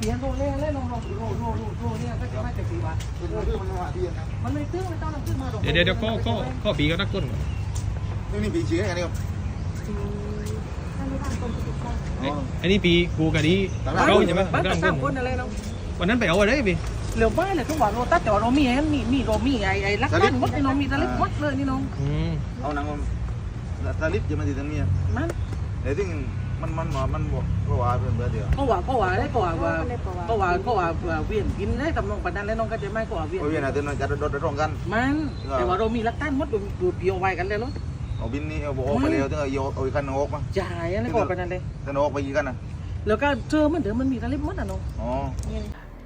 เปลี่ยนโรเล่เล่ลงโรโรโรโรโรเนี่ยก็จะไม่จะีวันเป็นเรื่องมันมาที่ยังไมันไม่ตื้อไม่ต้องขึ้นมาเดี๋ยวเดี๋ยวเดี๋ยวข้อข้อข้อปีก็นักต้นก่อนนี่นี่ปีเชื้อไงนี่ครับออันนี้ปีกูกับนี้เขาใช่ไหมบ้านสร้างคนอะไรเราวันนั้นไปเอาอะไรพี่เหลียวบ้านเลยทุกวันโรตัดแต่ว่าเรามีไอ้มีมีเรามีไอ้ไอ้ลักลั่นมดนี่น้องมีตะลิกมดเลยนี่น้องเอาหนังมันตาลิปจะมาติดตรงนี้มันเดี๋ยวที่ มันมันมันบอกก็ว่าเพื่อนเพื่อนเดียวก็ว่าก็ว่าได้ก็ว่าว่าก็ว่าก็ว่าเวียนกินได้ตำนองปันนั้นแล้วน้องก็จะไม่ก็ว่าเวียนโอ้ยนะเดี๋ยวน้องจะโดนโดนกันมันแต่ว่าเรามีลักลั่นมดดูเปียวไว้กันเลยเนาะเอาบินนี่เอาบอกไปเร็วถึงเอาเอาอีกคันออกมาจ่ายอะไรก็ปันนั้นเลยถ้าออกไปกี่กันนะแล้วก็เจอมันเดี๋ยวมันมีตะลิกมดอะน้องอ๋อ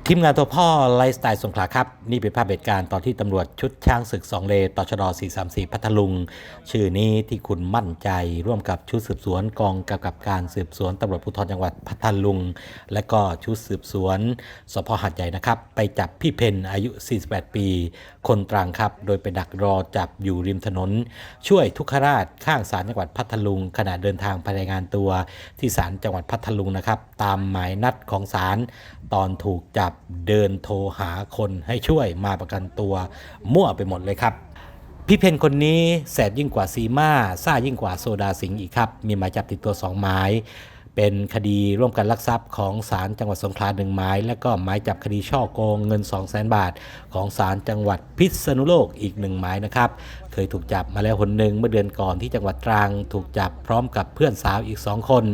ทีมงานตัวพ่อไลฟ์สไตล์สงขลาครับ นี่เป็นภาพเหตุการณ์ตอนที่ตำรวจชุดช้างศึก 2 เลตชด434 พัทลุง ชื่อนี้ที่คุณมั่นใจร่วมกับชุดสืบสวนกองกำกับการสืบสวนตำรวจภูธรจังหวัดพัทลุง และก็ชุดสืบสวนสพหัดใหญ่นะครับ ไปจับพี่เพนอายุ 48 ปี คนตรังครับ โดยไปดักรอจับอยู่ริมถนน ช่วยทุกขราชข้างศาลจังหวัดพัทลุงขณะเดินทางไปรายงานตัวที่ศาลจังหวัดพัทลุงนะครับตามหมายนัดของศาลตอนถูกจับเดินโทรหาคนให้ช่วยมาประกันตัวมั่วไปหมดเลยครับพี่เพนคนนี้แสบยิ่งกว่าซีมาซ่ายิ่งกว่าโซดาสิงห์อีกครับ มีหมายจับติดตัว2หมายเป็นคดีร่วมกันลักทรัพย์ของศาลจังหวัดสงขลาหนึ่งหมาย และก็หมายจับคดีช่อโกงเงิน 2 0 0 0 0 0 บาท ของศาลจังหวัดพิษณุโลกอีกหนึ่งหมายนะครับ เคยถูกจับมาแล้วคนหนึ่งเมื่อเดือนก่อนที่จังหวัดตรังถูกจับพร้อมกับเพื่อนสาวอีก2คน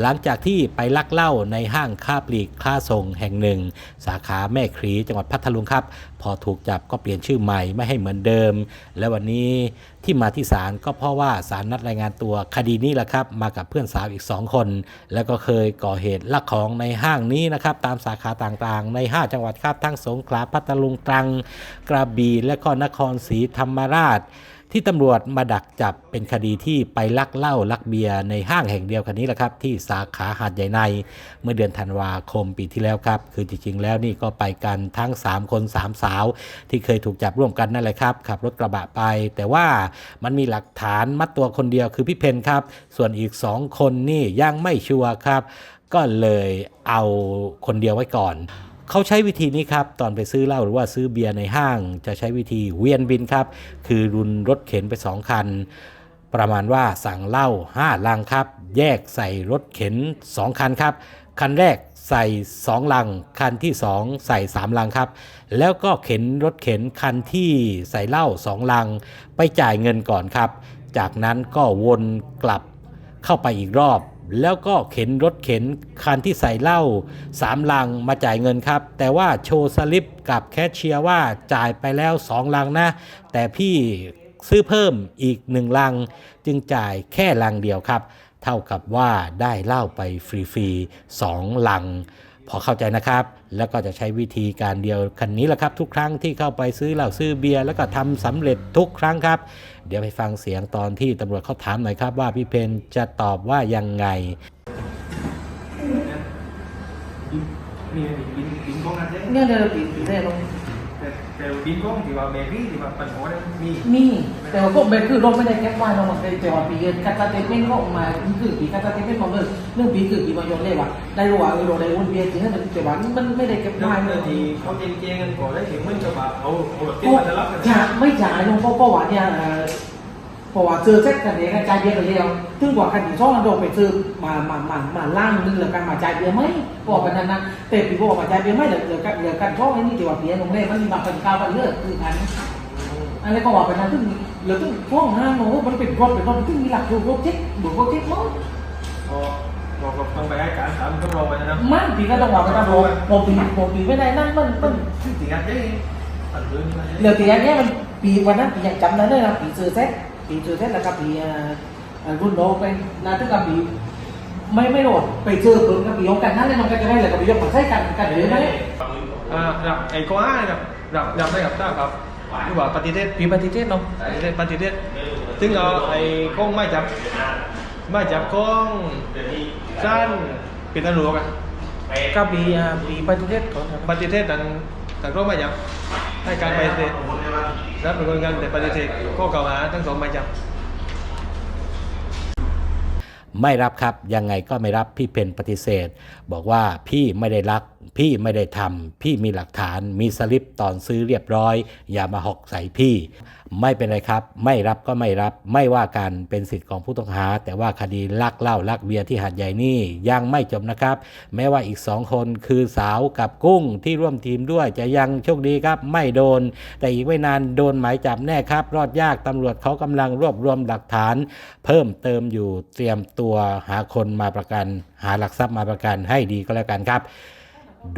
หลังจากที่ไปลักเล้าในห้างค้าปลีกค้าส่งแห่งหนึ่ง สาขาแม่ครีจังหวัดพัทลุงครับ พอถูกจับก็เปลี่ยนชื่อใหม่ไม่ให้เหมือนเดิม และวันนี้ที่มาที่ศาลก็เพราะว่าศาลนัดรายงานตัวคดีนี้แหละครับ มากับเพื่อนสาวอีก2คน แล้วก็เคยก่อเหตุลักของในห้างนี้นะครับตามสาขาต่างๆ ใน 5 จังหวัดครับทั้งสงขลาพัทลุงตรัง กระบี่และก็นครศรีธรรมราช ที่ตำรวจมาดักจับเป็นคดีที่ไปลักเหล้าลักเบียร์ในห้างแห่งเดียวกันนี้แหละครับ ที่สาขาหาดใหญ่ใน เมื่อเดือนธันวาคมปีที่แล้วครับ คือจริงๆแล้วนี่ก็ไปกันทั้ง 3 คน 3 สาว ที่เคยถูกจับร่วมกันนั่นแหละครับขับรถกระบะไป แต่ว่ามันมีหลักฐานมัดตัวคนเดียวคือพี่เพนครับ ส่วนอีก 2 คนนี่ยังไม่ชัวร์ครับ ก็เลยเอาคนเดียวไว้ก่อน เขาใช้วิธีนี้ครับ ตอนไปซื้อเหล้าหรือว่าซื้อเบียร์ในห้าง จะใช้วิธีเวียนบินครับ คือรุนรถเข็นไป 2 คัน ประมาณว่าสั่งเหล้า5ลังครับ แยกใส่รถเข็น 2 คันครับ คันแรกใส่ 2 ลัง คันที่ 2 ใส่ 3 ลังครับ แล้วก็เข็นรถเข็นคันที่ใส่เหล้า2 ลัง ไปจ่ายเงินก่อนครับ จากนั้นก็วนกลับเข้าไปอีกรอบ แล้วก็เข็นรถเข็นคันที่ใส่เหล้าสามลังมาจ่ายเงินครับ แต่ว่าโชว์สลิปกับแคชเชียร์ว่าจ่ายไปแล้วสองลังนะ แต่พี่ซื้อเพิ่มอีกหนึ่งลัง จึงจ่ายแค่ลังเดียวครับ เท่ากับว่าได้เหล้าไปฟรีๆสองลัง พอเข้าใจนะครับ แล้วก็จะใช้วิธีการเดียวคันนี้แหละครับ ทุกครั้งที่เข้าไปซื้อเหล้าซื้อเบียร์แล้วก็ทำสำเร็จทุกครั้งครับ เดี๋ยวไปฟังเสียงตอนที่ตำรวจเขาถามหน่อยครับว่าพี่เพนจะตอบว่ายังไงมีบินบินกล้องนั่นใช่เนี่ยเดี๋ยวปีปีแน่ลง แต่แต่บินกล้องที่ว่าเบบี้ที่ว่าปัญหาเนี่ยมีมีแต่ว่าพวกเบนคือรถไม่ได้แก๊ปไว้เราหมดเลยแต่ว่าปีเงินคัตตาเตเป็นก็ออกมาคือปีคัตตาเตเป็นมาเมื่อเรื่องปีคือปีมายนเลยว่ะได้รู้ว่าเออเราได้วนเวียนจริงๆแต่ว่ามันไม่ได้แก๊ปแล้วไว้เมื่เลอยทีเขาเจงเจงกันก่อนได้ถึงมันจะแบบเอาเอารถเก๋งก็มาจะรับกันจะไม่จ่ายลงเพราะเพราะว่าเนี่ย เพราะว่าเจอเซ็ตกันเองกันจ่ายเยร์กันเดียวถึงกว่าคันที่ช่องอันโดไปซื้อมามามามาล่างนึงแล้วกันมาจ่ายเยร์ไหมบอกกันนั้นนะแต่ปีบอกมาจ่ายเยร์ไหมเหลือเหลือกันเหลือกันช่องนี่ที่ว่าเบียร์ลงเล่มันมีมาเป็นก้าวกันเลือกคืออันอะไรก็ว่าไปนะซึ่งเหลือซึ่งห้องห้างโน้มันเป็นรถเป็นรถซึ่งมีหลักอยู่รถเจ็ดบุกรถเจ็ดมั้งบอกกับต้องไปให้การถามต้องรอไปนะมันปีก็ต้องว่าไปตามโรงโมปีโมปีไม่ได้นั่นมันมันซึ่งสิ่งนั้นได้เรื่องนี้เหลือปีอันนี้มันปีวันนั้นปียังจำได้เลยนะปีซื้อเซ็ต ปีซื้อเซ็ตแล้วก็ปีอ่อรุ่นโน้เป็นนาถึงกับปีไม่ไม่รู้ไปเจอปืนกับปียกกันนั่นเลยมันก็จะได้เลยกับปียกมันใช่กันกันหรือไม่อ่ารับไอ้ข้อห้าเนี่ยครับรับรับได้กับต้าครับที่ว่าปฏิเสธปีปฏิเสธเนาะปฏิเสธปฏิเสธซึ่งเอาไอ้กล้องไม่จับไม่จับกล้องสั้นเปิดตำรวกันก็ปีอ่าปีปฏิเสธก่อนครับปฏิเสธทาง ทางกล้องไม่จับให้การปฏิเสธรับเป็นคนกันแต่ปฏิเสธข้อกล่าวหาทั้งสองไม่จับไม่รับครับยังไงก็ไม่รับพี่เพนปฏิเสธ บอกว่าพี่ไม่ได้รัก พี่ไม่ได้ทำพี่มีหลักฐานมีสลิปตอนซื้อเรียบร้อย อย่ามาหอกใส่พี่ ไม่เป็นไรครับ ไม่รับก็ไม่รับ ไม่ว่ากันเป็นสิทธิ์ของผู้ต้องหา แต่ว่าคดีลักเหล้าลักเบียร์ที่หาดใหญ่นี่ยังไม่จบนะครับ แม้ว่าอีกสองคนคือสาวกับกุ้งที่ร่วมทีมด้วยจะยังโชคดีครับ ไม่โดน แต่อีกไม่นานโดนหมายจับแน่ครับ รอดยากตำรวจเขากำลังรวบรวมหลักฐาน เพิ่มเติมอยู่เตรียมตัวหาคนมาประกัน หาหลักทรัพย์มาประกันให้ดีก็แล้วกันครับ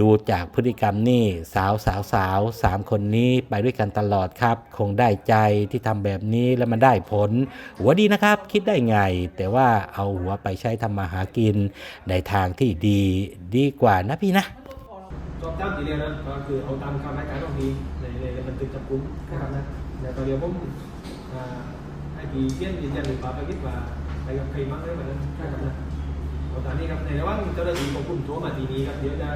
ดูจากพฤติกรรมนี่สาวสาวสาวสามคนนี้ไปด้วยกันตลอดครับ คงได้ใจที่ทำแบบนี้แล้วมันได้ผล หัวดีนะครับคิดได้ไง แต่ว่าเอาหัวไปใช้ทำมาหากิน ในทางที่ดีดีกว่านะพี่นะสอบถามทีเดียวนะก็คือเอาตามคำให้การของพีในในในบันทึกจับกุมนะครับนะเดี๋ยวตอนเดียวผมอ่าให้พีเขียนยืนยันหรือปล่าไปคิดว่าไปกับใครมั้งได้ไหมนะครับนะเอาตามนี้ครับในระหว่างเจ้าหน้าที่ของคุณโทรมาทีนี้ครับเดี๋ยวจะ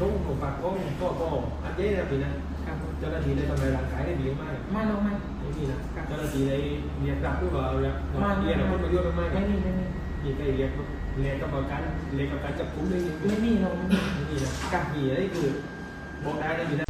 ต้องของฝากของก็ก็อันเย้นะพี่นะครับเจ้าหน้าที่ได้ทำลายร่างกายได้ดีมากมาลงมาไม่มีนะเจ้าหน้าที่ได้เรียกรับหรือว่าเอาเรียกมาเรียกคนมาเยอะมากไม่มีไม่มีมีไปเรียกเรียกกรรมการเรียกกรรมการจับกุมเลยไม่มีเราไม่มีไม่มีนะกับมีอะไรคือบอกได้